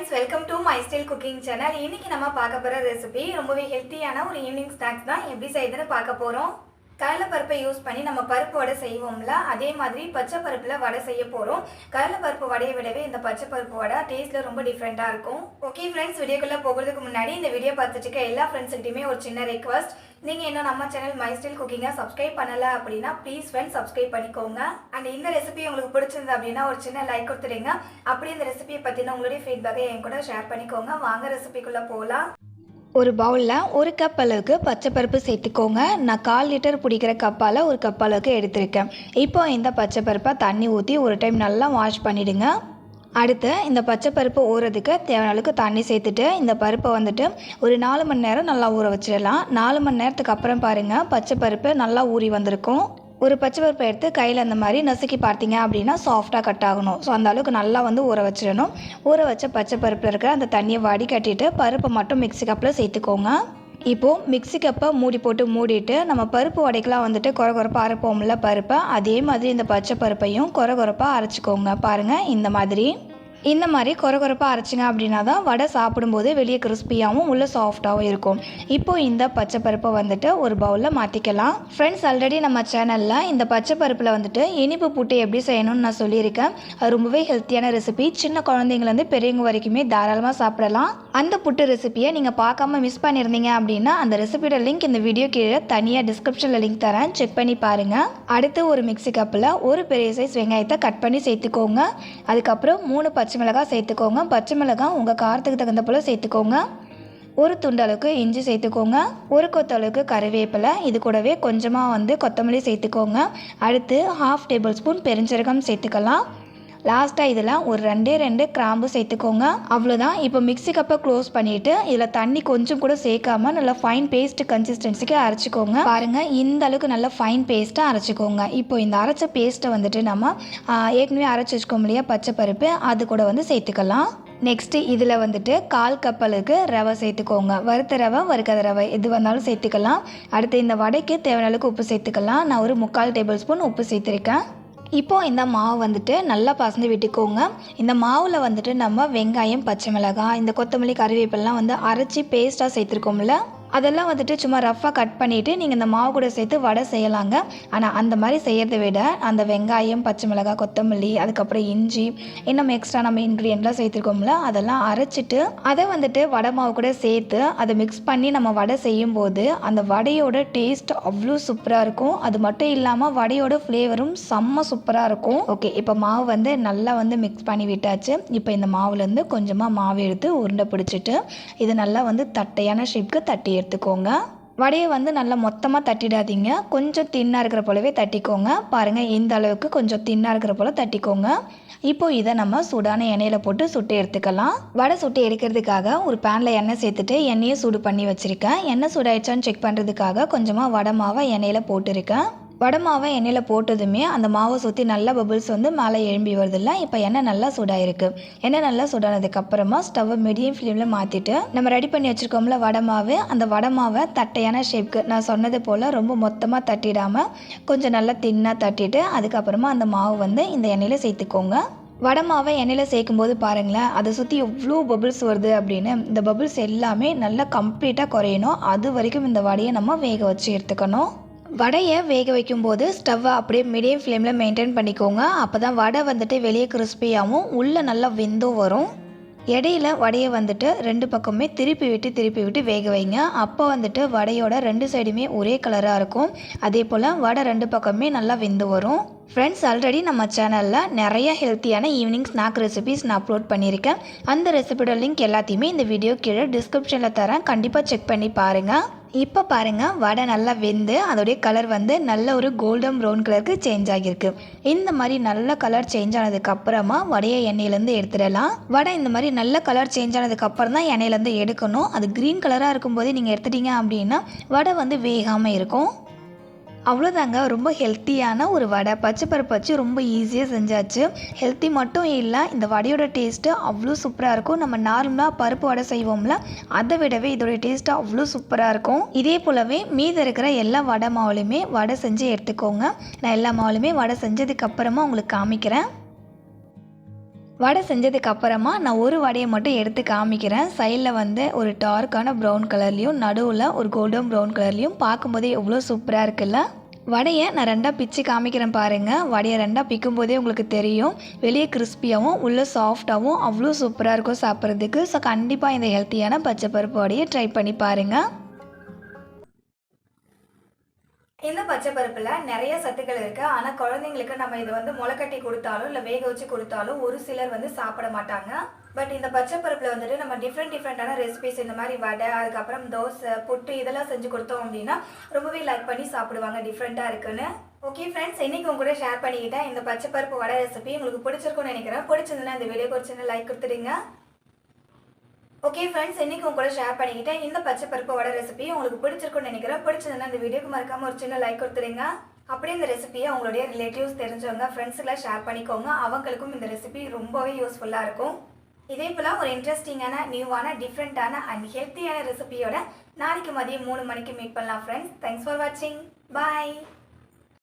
Friends welcome to my style cooking channel இன்னைக்கு நம்ம பார்க்க போகிற ரெசிபி ரொம்பவே ஹெல்த்தியான ஒரு ஈவினிங் ஸ்நாக்ஸ் தான். எப்படி செய்யுதுன்னு பார்க்க போகிறோம் கடலைப்பருப்பை யூஸ் பண்ணி நம்ம பருப்பு வடை செய்வோம்ல அதே மாதிரி பச்சை பருப்பில் வடை செய்ய போகிறோம் கடலைப்பருப்பு வடையை விடவே இந்த பச்சை பருப்பு வடை டேஸ்ட்டில் ரொம்ப டிஃப்ரெண்ட்டாக இருக்கும். ஓகே ஃப்ரெண்ட்ஸ் வீடியோக்குள்ளே போகிறதுக்கு முன்னாடி இந்த வீடியோ பார்த்துட்டு இருக்க எல்லா ஃப்ரெண்ட்ஸ்கிட்டையுமே ஒரு சின்ன ரெக்வஸ்ட் நீங்கள் இன்னும் நம்ம சேனல் மை ஸ்டைல் குக்கிங்கை சப்ஸ்கிரைப் பண்ணல அப்படின்னா ப்ளீஸ் ஃப்ரெண்ட்ஸ் சப்ஸ்கிரைப் பண்ணிக்கோங்க. அண்ட் இந்த ரெசிபி உங்களுக்கு பிடிச்சிருந்தது அப்படின்னா ஒரு சின்ன லைக் கொடுத்துருங்க அப்படி இந்த ரெசிபியை பற்றின உங்களுடைய ஃபீட்பேக்கை என் கூட ஷேர் பண்ணிக்கோங்க. வாங்க ரெசிபிக்குள்ளே போகலாம். ஒரு பவுலில் ஒரு கப் அளவுக்கு பச்சை பருப்பு சேர்த்துக்கோங்க. நான் கால் லிட்டர் பிடிக்கிற கப்பால் ஒரு கப் அளவுக்கு எடுத்திருக்கேன். இப்போ இந்த பச்சை பருப்பை தண்ணி ஊற்றி ஒரு டைம் நல்லா வாஷ் பண்ணிவிடுங்க அடுத்து இந்த பச்சை பருப்பு ஊறதுக்கு தேவையான அளவுக்கு தண்ணி சேர்த்துட்டு இந்த பருப்பை வந்துட்டு ஒரு நாலு மணி நேரம் நல்லா ஊற வச்சிடலாம். நாலு மணி நேரத்துக்கு அப்புறம் பாருங்கள் பச்சை பருப்பு நல்லா ஊறி வந்திருக்கும். ஒரு பச்சை பருப்பை எடுத்து கையில் அந்த மாதிரி நசுக்கி பார்த்தீங்க அப்படின்னா சாஃப்டாக கட் ஆகணும். ஸோ அந்த அளவுக்கு நல்லா வந்து ஊற வச்சிடணும். ஊற வச்ச பச்சை பருப்பில் இருக்கிற அந்த தண்ணியை வடிகட்டிட்டு பருப்பை மட்டும் மிக்ஸி கப்பில் சேர்த்துக்கோங்க. இப்போது மிக்ஸி கப்பை மூடி போட்டு மூடிட்டு நம்ம பருப்பு உடைக்கெலாம் வந்துட்டு குறை குறைப்பாக அரைப்போம்ல பருப்பை அதே மாதிரி இந்த பச்சை பருப்பையும் குறை குறைப்பாக அரைச்சிக்கோங்க. பாருங்கள் இந்த மாதிரி. இந்த மாதிரி குறை குறைப்பாக அரைச்சிங்க அப்படின்னா தான் வடை சாப்பிடும்போது வெளியே கிறிஸ்பியாகவும் உள்ளே சாஃப்டாகவும் இருக்கும். இப்போ இந்த பச்சை பருப்பை வந்துட்டு ஒரு பவுலில் மாற்றிக்கலாம் ஃப்ரெண்ட்ஸ் ஆல்ரெடி நம்ம சேனலில் இந்த பச்சை பருப்பில் வந்துட்டு இனிப்பு புட்டு எப்படி செய்யணும்னு நான் சொல்லியிருக்கேன். அது ரொம்பவே ஹெல்த்தியான ரெசிபி சின்ன குழந்தைங்கலேருந்து பெரியவங்க வரைக்குமே தாராளமாக சாப்பிடலாம். அந்த புட்டு ரெசிபியை நீங்கள் பார்க்காம மிஸ் பண்ணியிருந்தீங்க அப்படின்னா அந்த ரெசிபியோட லிங்க் இந்த வீடியோ கீழே தனியாக டிஸ்கிரிப்ஷனில் லிங்க் தரேன். செக் பண்ணி பாருங்கள் அடுத்து ஒரு மிக்சி கப்பில் ஒரு பெரிய சைஸ் வெங்காயத்தை கட் பண்ணி சேர்த்துக்கோங்க. அதுக்கப்புறம் மூணு பச்சை பச்சை மிளகாய் சேர்த்துக்கோங்க. பச்சை மிளகாய் உங்கள் காரத்துக்கு தகுந்த போல் சேர்த்துக்கோங்க. ஒரு துண்டு அளவுக்கு இஞ்சி சேர்த்துக்கோங்க. ஒரு கொத்த அளவுக்கு கறிவேப்பிலை இது கூடவே கொஞ்சமாக வந்து கொத்தமல்லி சேர்த்துக்கோங்க. அடுத்து ஹாஃப் டேபிள் ஸ்பூன் பெருஞ்சீரகம் சேர்த்துக்கலாம். லாஸ்ட்டாக இதில் ஒரு ரெண்டே ரெண்டு கிராம்பு சேர்த்துக்கோங்க. அவ்வளோதான் இப்போ மிக்ஸி கப்பை க்ளோஸ் பண்ணிவிட்டு இதில் தண்ணி கொஞ்சம் கூட சேர்க்காம நல்லா ஃபைன் பேஸ்ட் கன்சிஸ்டன்சிக்கு அரைச்சிக்கோங்க. பாருங்கள் இந்த அளவுக்கு நல்லா ஃபைன் பேஸ்ட்டாக அரைச்சிக்கோங்க. இப்போ இந்த அரைச்ச பேஸ்ட்டை வந்துட்டு நம்ம ஏற்கனவே அரைச்சி வச்சுக்கோம் இல்லையா பச்சை பருப்பு. அது கூட வந்து சேர்த்துக்கலாம். நெக்ஸ்ட்டு இதில் வந்துட்டு கால் கப்பலுக்கு ரவை சேர்த்துக்கோங்க. வறுத்த ரவை வறுக்காத ரவை எது வந்தாலும் சேர்த்துக்கலாம். அடுத்து இந்த வடைக்கு தேவையான அளவுக்கு உப்பு சேர்த்துக்கலாம். நான் ஒரு முக்கால் டேபிள் ஸ்பூன் உப்பு சேர்த்துருக்கேன். இப்போ இந்த மாவு வந்துட்டு நல்லா பசந்து விட்டுக்கோங்க. இந்த மாவில் வந்துட்டு நம்ம வெங்காயம் பச்சை மிளகாய் இந்த கொத்தமல்லி கறிவேப்பிலாம் வந்து அரைச்சி பேஸ்ட்டாக சேர்த்துருக்கோம்ல. அதெல்லாம் வந்துட்டு சும்மா ரஃப்பாக கட் பண்ணிவிட்டு நீங்கள் இந்த மாவு கூட சேர்த்து வடை செய்யலாங்க. ஆனால் அந்த மாதிரி செய்கிறத விட அந்த வெங்காயம் பச்சை மிளகாய் கொத்தமல்லி அதுக்கப்புறம் இஞ்சி இன்னும் எக்ஸ்ட்ரா நம்ம இன்க்ரீடியன்ட்லாம் சேர்த்துருக்கோம்ல அதெல்லாம் அரைச்சிட்டு அதை வந்துட்டு வடை மாவு கூட சேர்த்து அதை மிக்ஸ் பண்ணி நம்ம வடை செய்யும்போது அந்த வடையோட டேஸ்ட் அவ்வளோ சூப்பராக இருக்கும். அது மட்டும் இல்லாமல் வடையோட ஃப்ளேவரும் செம்ம சூப்பராக இருக்கும். ஓகே இப்போ மாவு வந்து நல்லா வந்து மிக்ஸ் பண்ணி விட்டாச்சு. இப்போ இந்த மாவுலேருந்து கொஞ்சமாக மாவு எடுத்து உருண்டை பிடிச்சிட்டு இது நல்லா வந்து தட்டையான ஷேப்க்கு தட்டி எடுத்துக்கோங்க. வடையை வந்து நல்லா மொத்தமாக தட்டிடாதீங்க. கொஞ்சம் தின்னாக இருக்கிற போலவே தட்டிக்கோங்க. பாருங்கள் இந்த அளவுக்கு கொஞ்சம் தின்னாக இருக்கிற போல் தட்டிக்கோங்க. இப்போது இதை நம்ம சூடான எண்ணெயில் போட்டு சுட்டு எடுத்துக்கலாம். வடை சுட்டு எடுக்கிறதுக்காக ஒரு பேனில் எண்ணெய் சேர்த்துட்டு எண்ணெயை சூடு பண்ணி வச்சுருக்கேன். எண்ணெய் சூடாயிடுச்சான்னு செக் பண்ணுறதுக்காக கொஞ்சமாக வடை மாவை எண்ணெயில் போட்டிருக்கேன். வடை மாவை எண்ணெயில் போட்டதுமே அந்த மாவை சுற்றி நல்லா பபிள்ஸ் வந்து மேலே எழும்பி வருதில்ல இப்போ எண்ணெய் நல்லா சூடாயிருக்கு. எண்ணெய் நல்லா சூடானதுக்கு அப்புறமா ஸ்டவ்வை மீடியம் ஃப்ளேமில் மாற்றிட்டு நம்ம ரெடி பண்ணி வச்சுருக்கோம்ல வடை மாவு அந்த வடை மாவை தட்டையான ஷேப்க்கு நான் சொன்னது போல் ரொம்ப மொத்தமாக தட்டிடாமல் கொஞ்சம் நல்லா தின்னாக தட்டிட்டு அதுக்கப்புறமா அந்த மாவு வந்து இந்த எண்ணெயில் சேர்த்துக்கோங்க. வடை மாவை எண்ணெயில் சேர்க்கும்போது பாருங்களேன் அதை சுற்றி எவ்வளோ பபிள்ஸ் வருது அப்படின்னு இந்த பபிள்ஸ் எல்லாமே நல்லா கம்ப்ளீட்டாக குறையணும். அது வரைக்கும் இந்த வடையை நம்ம வேக வச்சு எடுத்துக்கணும். வடையை வேக வைக்கும்போது ஸ்டவ்வை அப்படியே மீடியம் ஃப்ளேமில் மெயின்டைன் பண்ணிக்கோங்க. அப்போ தான் வடை வந்துட்டு வெளியே கிறிஸ்பியாகவும் உள்ளே நல்லா வெந்தும் வரும். இடையில வடையை வந்துட்டு ரெண்டு பக்கமே திருப்பி விட்டு திருப்பி விட்டு வேக வைங்க. அப்போ வந்துட்டு வடையோட ரெண்டு சைடுமே ஒரே கலராக இருக்கும். அதே போல் வடை ரெண்டு பக்கமே நல்லா வெந்து வரும். ஃப்ரெண்ட்ஸ் ஆல்ரெடி நம்ம சேனலில் நிறைய ஹெல்த்தியான ஈவினிங் ஸ்நாக் ரெசிபிஸ் நான் அப்லோட் பண்ணியிருக்கேன். அந்த ரெசிபியோட லிங்க் எல்லாத்தையுமே இந்த வீடியோ கீழே டிஸ்கிரிப்ஷனில் தரேன். கண்டிப்பாக செக் பண்ணி பாருங்கள் இப்போ பாருங்கள் வடை நல்லா வெந்து அதோடைய கலர் வந்து நல்ல ஒரு கோல்டன் ப்ரௌன் கலருக்கு சேஞ்ச் ஆகியிருக்கு. இந்த மாதிரி நல்ல கலர் சேஞ்ச் ஆனதுக்கு அப்புறமா வடையை எண்ணெயிலேருந்து எடுத்துடலாம். வடை இந்த மாதிரி நல்ல கலர் சேஞ்ச் ஆனதுக்கு அப்புறம் தான் எண்ணெயிலேருந்து எடுக்கணும். அது க்ரீன் கலராக இருக்கும்போது நீங்கள் எடுத்துட்டீங்க அப்படின்னா வடை வந்து வேகாமல் இருக்கும். அவ்வளோதாங்க ரொம்ப ஹெல்த்தியான ஒரு வடை. பச்சை பருப்பு வச்சு ரொம்ப ஈஸியாக செஞ்சாச்சு. ஹெல்த்தி மட்டும் இல்லை இந்த வடையோட டேஸ்ட்டு அவ்வளோ சூப்பராக இருக்கும். நம்ம நார்மலாக பருப்பு வடை செய்வோம்ல அதை விடவே இதோட டேஸ்ட்டு அவ்வளோ சூப்பராக இருக்கும். இதே போலவே மீதி இருக்கிற எல்லா வடை மாவுலையுமே வடை செஞ்சு எடுத்துக்கோங்க. நான் எல்லா மாவுலையுமே வடை செஞ்சதுக்கப்புறமா உங்களுக்கு காமிக்கிறேன். வடை செஞ்சதுக்கு அப்புறமா நான் ஒரு வடையை மட்டும் எடுத்து காமிக்கிறேன். சைடில் வந்து ஒரு டார்க்கான ப்ரௌன் கலர்லேயும் நடுவில் ஒரு கோல்டன் ப்ரௌன் கலர்லேயும் பார்க்கும்போதே எவ்வளோ சூப்பராக இருக்குல்ல? வடையை நான் ரெண்டாக பிச்சு காமிக்கிறேன் பாருங்கள் வடையை ரெண்டாக பிக்கும் போதே உங்களுக்கு தெரியும். வெளியே கிறிஸ்பியாகவும் உள்ளே சாஃப்டாகவும் அவ்வளோ சூப்பராக இருக்கும் சாப்பிட்றதுக்கு. ஸோ கண்டிப்பாக இந்த ஹெல்த்தியான பச்சை பருப்பு வடையை ட்ரை பண்ணி பாருங்கள் இந்த பச்சை பருப்பில் நிறைய சத்துக்கள் இருக்குது ஆனால் குழந்தைங்களுக்கு நம்ம இதை வந்து முளைக்கட்டி கொடுத்தாலும் இல்லை வேக வச்சு கொடுத்தாலும் ஒரு சிலர் வந்து சாப்பிட மாட்டாங்க. பட் இந்த பச்சை பருப்பில் வந்துட்டு நம்ம டிஃப்ரெண்ட் டிஃப்ரெண்ட்டான ரெசிபிஸ் இந்த மாதிரி வடை அதுக்கப்புறம் தோசை புட்டு இதெல்லாம் செஞ்சு கொடுத்தோம் அப்படின்னா ரொம்பவே லைக் பண்ணி சாப்பிடுவாங்க டிஃப்ரெண்ட்டாக இருக்குன்னு. ஓகே ஃப்ரெண்ட்ஸ் இன்றைக்கி உங்க கூட ஷேர் பண்ணிக்கிட்டேன் இந்த பச்சை பருப்பு வடை ரெசிபி உங்களுக்கு பிடிச்சிருக்கும்னு நினைக்கிறேன். பிடிச்சிருந்ததுன்னா இந்த வீடியோ ஒரு சின்ன லைக் கொடுத்துடுங்க. ஓகே ஃப்ரெண்ட்ஸ் இன்றைக்கி உங்க கூட ஷேர் பண்ணிக்கிட்டேன். இந்த பச்சை பருப்பு வடை ரெசிபி உங்களுக்கு பிடிச்சிருக்கும்னு நினைக்கிறேன். பிடிச்சதுன்னா இந்த வீடியோக்கு மறக்காமல் ஒரு சின்ன லைக் கொடுத்துருங்க அப்படியே இந்த ரெசிபியை உங்களுடைய ரிலேட்டிவ்ஸ் தெரிஞ்சவங்க ஃப்ரெண்ட்ஸுக்கெல்லாம் ஷேர் பண்ணிக்கோங்க. அவங்களுக்கும் இந்த ரெசிபி ரொம்பவே யூஸ்ஃபுல்லாக இருக்கும். இதே போல் ஒரு இன்ட்ரெஸ்டிங்கான நியூவான டிஃப்ரெண்ட்டான அண்ட் ஹெல்த்தியான ரெசிபியோட நாளைக்கு மதியம் மூணு மணிக்கு மீட் பண்ணலாம் ஃப்ரெண்ட்ஸ் தேங்க்ஸ் ஃபார் வாட்சிங் பாய்